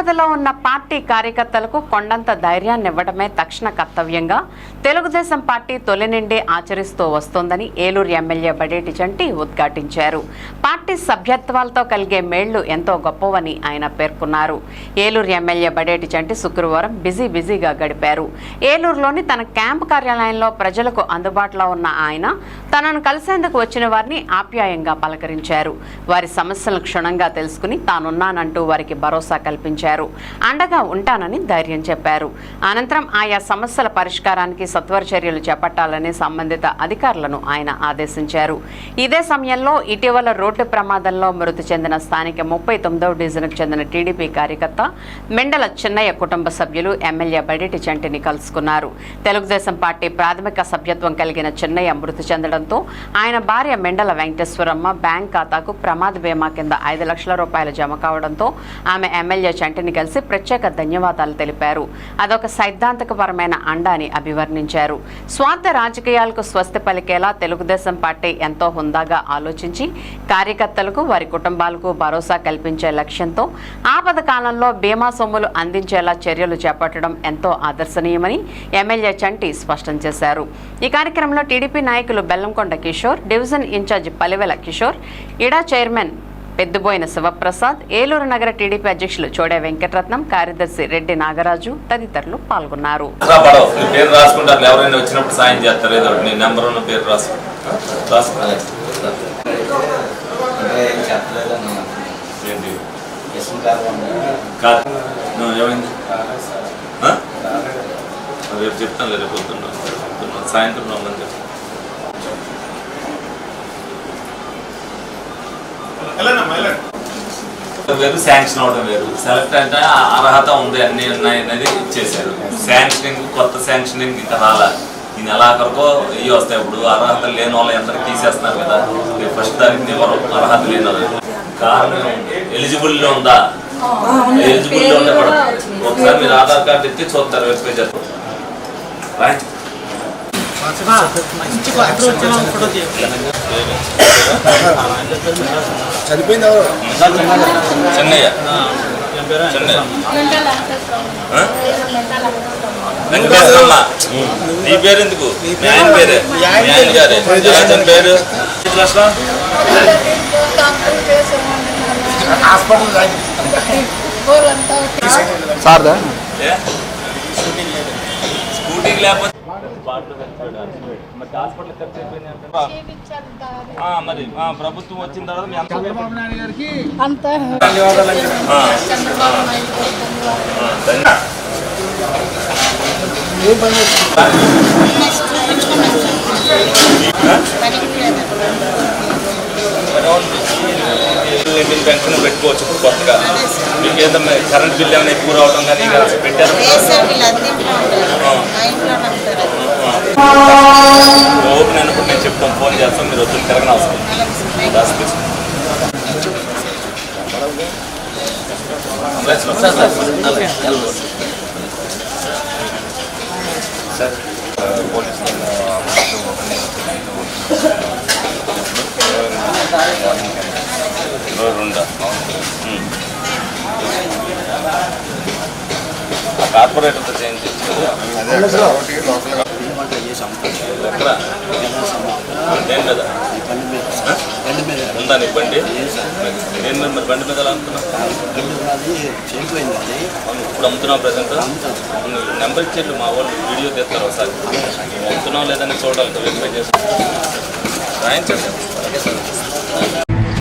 ఆపదలో ఉన్న పార్టీ కార్యకర్తలకు కొండంత ధైర్యాన్ని ఇవ్వడమే తక్షణ కర్తవ్యంగా తెలుగుదేశం పార్టీ తొలి నుండి ఆచరిస్తూ వస్తోందని ఏలూరు ఎమ్మెల్యే బడేటి చంటి ఉద్ఘాటించారు. పార్టీ సభ్యత్వాలతో కలిగే మేళ్ళు ఎంతో గొప్పవని ఆయన పేర్కొన్నారు. ఏలూరు ఎమ్మెల్యే బడేటి చంటి శుక్రవారం బిజీ బిజీగా గడిపారు. ఏలూరులోని తన క్యాంపు కార్యాలయంలో ప్రజలకు అందుబాటులో ఉన్న ఆయన తనను కలిసేందుకు వచ్చిన వారిని ఆప్యాయంగా పలకరించారు. వారి సమస్యలను క్షుణ్ణంగా తెలుసుకుని తానున్నానంటూ వారికి భరోసా కల్పించారు. అండగా ఉంటానని ధైర్యం చెప్పారు. అనంతరం ఆయా సమస్యల పరిష్కారానికి సత్వర చర్యలు చేపట్టాలని సంబంధిత అధికారులను ఆయన ఆదేశించారు. ఇదే సమయంలో ఇటీవల రోడ్డు ప్రమాదంలో మృతి చెందిన స్థానిక ముప్పై తొమ్మిదవ డివిజన్కు చెందిన టీడీపీ కార్యకర్త మెండల చిన్నయ్య కుటుంబ సభ్యులు ఎమ్మెల్యే బడిటి చంటిని కలుసుకున్నారు. తెలుగుదేశం పార్టీ ప్రాథమిక సభ్యత్వం కలిగిన చిన్నయ్య మృతి చెందడంతో ఆయన భార్య మెండల వెంకటేశ్వరమ్మ బ్యాంక్ ఖాతాకు ప్రమాద బీమా కింద ఐదు లక్షల రూపాయలు జమ కావడంతో ఆమె ఎమ్మెల్యే చంటిని కలిసి ప్రత్యేక ధన్యవాదాలు తెలిపారు. అదొక సైద్ధాంతికపరమైన అండా అని అభివర్ణించారు. స్వార్థ రాజకీయాలకు స్వస్తి పలికేలా తెలుగుదేశం పార్టీ ఎంతో హుందాగా ఆలోచించి కార్యకర్తలకు వారి కుటుంబాలకు భరోసా కల్పించే లక్ష్యంతో ఆపద కాలంలో బీమా సొమ్ములు అందించేలా చర్యలు చేపట్టడం ఎంతో ఆదర్శనీయమని ఎమ్మెల్యే చంటి స్పష్టం చేశారు. ఈ కార్యక్రమంలో టీడీపీ నాయకులు బెల్లంకొండ కిషోర్ డివిజన్ ఇన్ఛార్జ్ పలివెల కిషోర్ ఇడా చైర్మన్ పెద్దుబోయిన శివప్రసాద్ ఏలూరు నగర టీడీపీ అధ్యక్షులు చోడే వెంకటరత్నం కార్యదర్శి రెడ్డి నాగరాజు తదితరులు పాల్గొన్నారు. పేరు రాసుకుంటారు ఎవరైనా వచ్చినప్పుడు సాయం చేస్తారు? ఏదో. నీ నెంబర్ ఉన్న పేరు రాసు? రేపు చెప్తాను రేపు పొద్దున్న సాయంత్రం రమ్మని చెప్తాను. వేరు శాంక్షన్ అవడం వేరు. సెలెక్ట్ అంటే ఆ అర్హత ఉంది అన్ని ఉన్నాయి అనేది ఇచ్చేశారు. శాంక్షనింగ్ కొత్త శాంక్షనింగ్ ఇంకా రాలా. ఈ నెలాఖరుకో ఇవి వస్తాయి ఇప్పుడు అర్హత లేని వాళ్ళు ఎందరికి తీసేస్తున్నారు కదా. ఫస్ట్ తారీఖు ఎవరు అర్హత లేని వాళ్ళు? కారణం ఎలిజిబుల్ ఉందా? ఎలిజిబుల్ ఉంటే కూడా ఒకసారి మీరు ఆధార్ కార్డు ఎత్తి చూస్తారు చేస్తారు. రైట్ చనిపోయింది ఎవరు చెన్నయ్య? వెంకటేశ్వరమ్మ నీ పేరు? ఎందుకు ఆయన పేరే ఆయన గారే. పేరు? హాస్పిటల్ సార్దా? స్కూటీకి లేకపోతే మరి ఆ, ప్రభుత్వం వచ్చిన తర్వాత మీ అందరూ చంద్రబాబు నాయుడు గారికి అంత ఆ, చంద్రబాబు నాయుడు ధన్యవాదాలు ఆ, ధన్య- ఏం పని చేస్తుంది? మీరు పెన్షన్ పెట్టుకోవచ్చు ఇప్పుడు కొత్తగా మీకు ఏదైనా కరెంట్ బిల్ ఏమైనా ఎక్కువ రావడం కానీ ఇక పెట్టారు ఓపెన్ అయినప్పుడు నేను చెప్తాను ఫోన్ చేస్తాం మీరు వద్దు తిరగని అవసరం. ఇరవై రెండా? మీద ఉందా నీ బండి మరి బండి మీద ఎలా ఇప్పుడు అమ్ముతున్నావు ప్రజెంట్ నెంబర్ ఇచ్చేట్లు మా వాళ్ళు వీడియో తీస్తారు ఒకసారి అమ్ముతున్నావు లేదని చూడాలి వెరిఫై చేసి రాయించండి